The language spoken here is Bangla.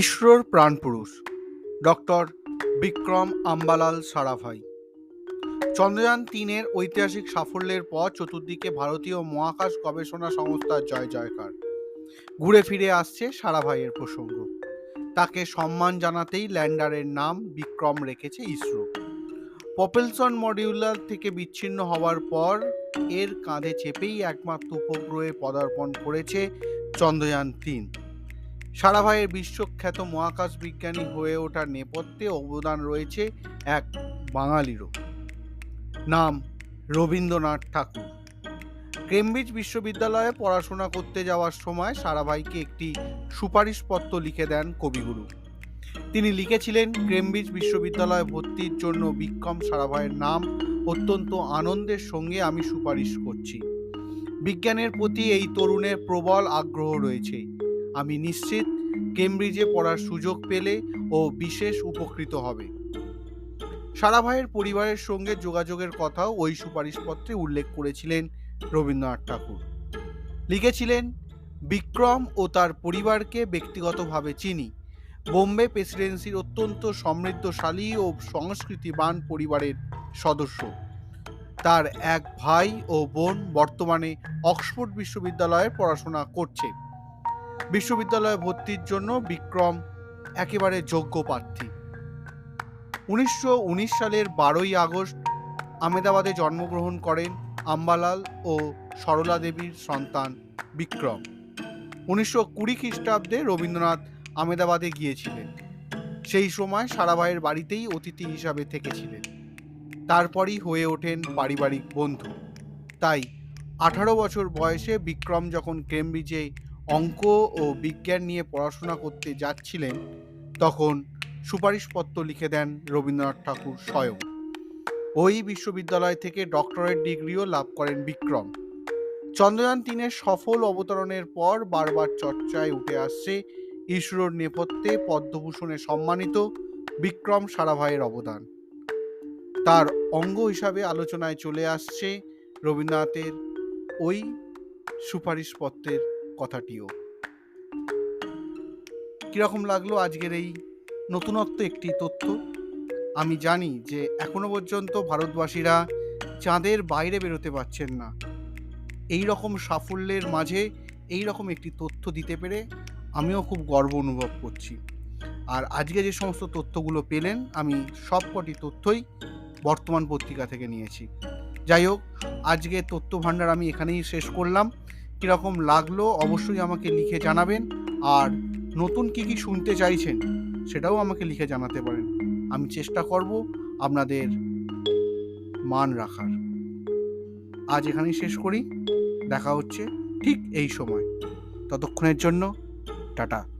ইসরোর প্রাণপুরুষ ডক্টর বিক্রম আম্বালাল সারাভাই। চন্দ্রযান তিনের ঐতিহাসিক সাফল্যের পর চতুর্দিকে ভারতীয় মহাকাশ গবেষণা সংস্থার জয় জয়কার। ঘুরে ফিরে আসছে সারাভাইয়ের প্রসঙ্গ। তাকে সম্মান জানাতেই ল্যান্ডারের নাম বিক্রম রেখেছে ইসরো। পপেলসন মডিউলার থেকে বিচ্ছিন্ন হওয়ার পর এর কাঁধে চেপেই একমাত্র উপগ্রহে পদার্পণ করেছে চন্দ্রযান তিন। সারাভাইয়ের বিশ্বখ্যাত মহাকাশ বিজ্ঞানী হয়ে ওঠার নেপথ্যে অবদান রয়েছে এক বাঙালিরও। নাম রবীন্দ্রনাথ ঠাকুর। কেমব্রিজ বিশ্ববিদ্যালয়ে পড়াশোনা করতে যাওয়ার সময় সারাভাইকে একটি সুপারিশপত্র লিখে দেন কবিগুরু। তিনি লিখেছিলেন, কেমব্রিজ বিশ্ববিদ্যালয়ে ভর্তির জন্য বিক্রম সারাভাইয়ের নাম অত্যন্ত আনন্দের সঙ্গে আমি সুপারিশ করছি। বিজ্ঞানের প্রতি এই তরুণের প্রবল আগ্রহ রয়েছে। আমি নিশ্চিত কেমব্রিজে পড়ার সুযোগ পেলে ও বিশেষ উপকৃত হবে। সারাভাইয়ের পরিবারের সঙ্গে যোগাযোগের কথাও ওই সুপারিশপত্রে উল্লেখ করেছিলেন রবীন্দ্রনাথ ঠাকুর। লিখেছিলেন, বিক্রম ও তার পরিবারকে ব্যক্তিগতভাবে চিনি। বোম্বে প্রেসিডেন্সির অত্যন্ত সমৃদ্ধশালী ও সংস্কৃতিবান পরিবারের সদস্য। তার এক ভাই ও বোন বর্তমানে অক্সফোর্ড বিশ্ববিদ্যালয়ে পড়াশোনা করছে। বিশ্ববিদ্যালয়ে ভর্তির জন্য বিক্রম একেবারে যোগ্য প্রার্থী। উনিশশো উনিশ সালের বারোই আগস্ট আমেদাবাদে জন্মগ্রহণ করেন আম্বালাল ও সরলা দেবীর সন্তান বিক্রম। উনিশশো কুড়ি খ্রিস্টাব্দে রবীন্দ্রনাথ আমেদাবাদে গিয়েছিলেন। সেই সময় সারাভাইয়ের বাড়িতেই অতিথি হিসাবে থেকেছিলেন। তারপরই হয়ে ওঠেন পারিবারিক বন্ধু। তাই আঠারো বছর বয়সে বিক্রম যখন কেমব্রিজে অঙ্ক ও বিজ্ঞান নিয়ে পড়াশোনা করতে যাচ্ছিলেন, তখন সুপারিশপত্র লিখে দেন রবীন্দ্রনাথ ঠাকুর স্বয়ং। ওই বিশ্ববিদ্যালয় থেকে ডক্টরেট ডিগ্রিও লাভ করেন বিক্রম। চন্দ্রযান তিনের সফল অবতরণের পর বারবার চর্চায় উঠে আসছে ইসরোর নেপথ্যে পদ্মভূষণে সম্মানিত বিক্রম সারাভাইয়ের অবদান। তার অঙ্গ হিসাবে আলোচনায় চলে আসছে রবীন্দ্রনাথের ওই সুপারিশপত্রের কথাটিও। কীরকম লাগল আজকের এই নতুনত্ব একটি তথ্য? আমি জানি যে এখনও পর্যন্ত ভারতবাসীরা চাঁদের বাইরে বেরোতে পারছেন না। এই রকম সাফল্যের মাঝে এই রকম একটি তথ্য দিতে পেরে আমিও খুব গর্ব অনুভব করছি। আর আজকে যে সমস্ত তথ্যগুলো পেলেন, আমি সবকটি তথ্যই বর্তমান পত্রিকা থেকে নিয়েছি। যাই হোক, আজকে তথ্য ভাণ্ডার আমি এখানেই শেষ করলাম। কীরকম লাগল অবশ্যই আমাকে লিখে জানাবেন। আর নতুন কী কী শুনতে চাইছেন, সেটাও আমাকে লিখে জানাতে পারেন। আমি চেষ্টা করব আপনাদের মান রাখার। আজ এখানেই শেষ করি। দেখা হচ্ছে ঠিক এই সময়। ততক্ষণের জন্য টাটা।